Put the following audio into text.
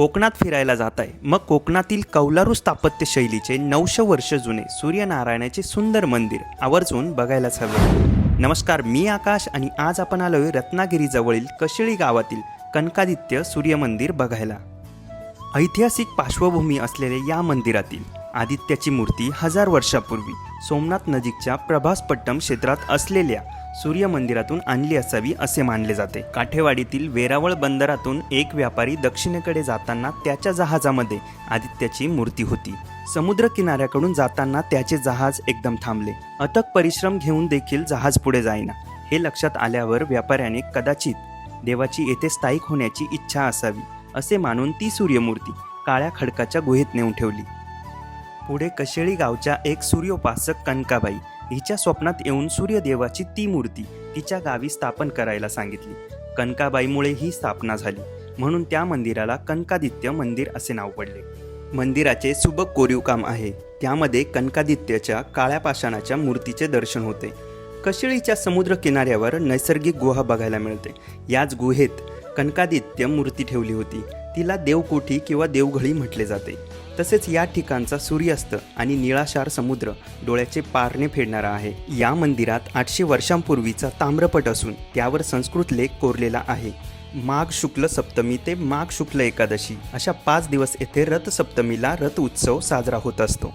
कोकणात फिरायला जात आहे मग कोकणातील कौलारू स्थापत्य शैलीचे नऊशे वर्ष जुने सूर्यनारायणाचे सुंदर मंदिर आवर्जून बघायलाच हवे. नमस्कार मी आकाश आणि आज आपण आलोय रत्नागिरीजवळील कशिळी गावातील कनकादित्य सूर्यमंदिर बघायला. ऐतिहासिक पार्श्वभूमी असलेल्या या मंदिरातील आदित्याची मूर्ती हजार वर्षापूर्वी सोमनाथ नजीकच्या प्रभासपट्टम क्षेत्रात असलेल्या सूर्य मंदिरातून आणली असावी असे मानले जाते. काठेवाडीतील वेरावळ बंदरातून एक व्यापारी दक्षिणेकडे जाताना त्याच्या जहाजामध्ये आदित्याची मूर्ती होती. समुद्र किनाऱ्याकडून जाताना त्याचे जहाज एकदम थांबले. अथक परिश्रम घेऊन देखील जहाज पुढे जाईना. हे लक्षात आल्यावर व्यापाऱ्याने कदाचित देवाची येथे स्थायिक होण्याची इच्छा असावी असे मानून ती सूर्यमूर्ती काळ्या खडकाच्या गुहेत नेऊन ठेवली. पुढे कशेळी गावच्या एक सूर्योपासक कनकाबाई हिच्या स्वप्नात येऊन सूर्यदेवाची ती मूर्ती तिच्या गावी स्थापन करायला सांगितली. कनकाबाईमुळे ही स्थापना झाली. म्हणून त्या मंदिराला कनकादित्य मंदिर असे नाव पडले. मंदिराचे सुबक कोरीव काम आहे. त्यामध्ये कनकादित्याच्या काळ्या पाषाणाच्या मूर्तीचे दर्शन होते. कशिळीच्या समुद्र किनाऱ्यावर नैसर्गिक गुहा बघायला मिळते. याच गुहेत कनकादित्य मूर्ती ठेवली होती. तिला देवकोठी किंवा देवघळी म्हटले जाते. तसेच या ठिकाणचा सूर्यास्त आणि निळाशार समुद्र डोळ्याचे पारणे फेडणारा आहे. या मंदिरात आठशे वर्षांपूर्वीचा ताम्रपट असून त्यावर संस्कृत लेख कोरलेला आहे. माघ शुक्ल सप्तमी ते माघ शुक्ल एकादशी अशा पाच दिवस येथे रथसप्तमीला रथ उत्सव साजरा होत असतो.